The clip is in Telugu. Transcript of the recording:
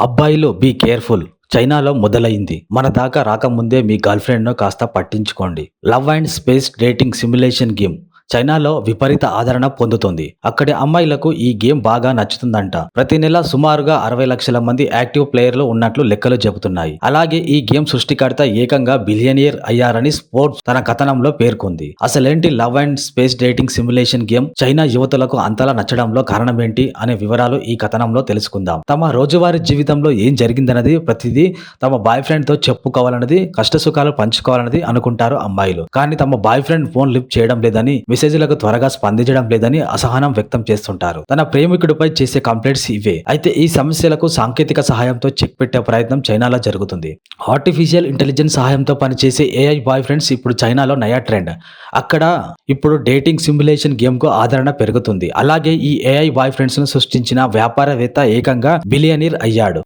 అబ్బాయిలు బీ కేర్ఫుల్ చైనాలో మొదలైంది. మన దాకా రాకముందే మీ గర్ల్ఫ్రెండ్ను కాస్త పట్టించుకోండి. Love and space dating simulation game చైనాలో విపరీత ఆదరణ పొందుతుంది. అక్కడి అమ్మాయిలకు ఈ గేమ్ బాగా నచ్చుతుందంట. ప్రతి నెల సుమారుగా అరవై లక్షల మంది యాక్టివ్ ప్లేయర్లు ఉన్నట్లు లెక్కలు చెబుతున్నాయి. అలాగే ఈ గేమ్ సృష్టికర్త ఏకంగా బిలియనియర్ అయ్యారని స్పోర్ట్స్ తన కథనంలో పేర్కొంది. అసలేంటి love and space dating simulation game? China యువతలకు అంతలా నచ్చడంలో కారణం ఏంటి అనే వివరాలు ఈ కథనంలో తెలుసుకుందాం. తమ రోజువారీ జీవితంలో ఏం జరిగిందన్నది ప్రతిదీ తమ బాయ్ ఫ్రెండ్తో చెప్పుకోవాలన్నది కష్టసుఖాలు పంచుకోవాలన్నది అనుకుంటారు అమ్మాయిలు. కానీ తమ బాయ్ ఫ్రెండ్ ఫోన్ లిఫ్ట్ చేయడం లేదని మెసేజ్లకు త్వరగా స్పందించడం లేదని అసహనం వ్యక్తం చేస్తుంటారు. తన ప్రేమికుడిపై చేసే కంప్లైంట్స్ ఇవే. అయితే ఈ సమస్యలకు సాంకేతిక సహాయంతో చెక్ పెట్టే ప్రయత్నం చైనాలో జరుగుతుంది. ఆర్టిఫిషియల్ ఇంటెలిజెన్స్ సహాయంతో పనిచేసే ఏఐ బాయ్ ఫ్రెండ్స్ ఇప్పుడు చైనాలో నయా ట్రెండ్. అక్కడ ఇప్పుడు డేటింగ్ సిమ్యులేషన్ గేమ్కు ఆదరణ పెరుగుతుంది. అలాగే ఈ ఏఐ బాయ్ ఫ్రెండ్స్ను సృష్టించిన వ్యాపారవేత్త ఏకంగా బిలియనీర్ అయ్యాడు.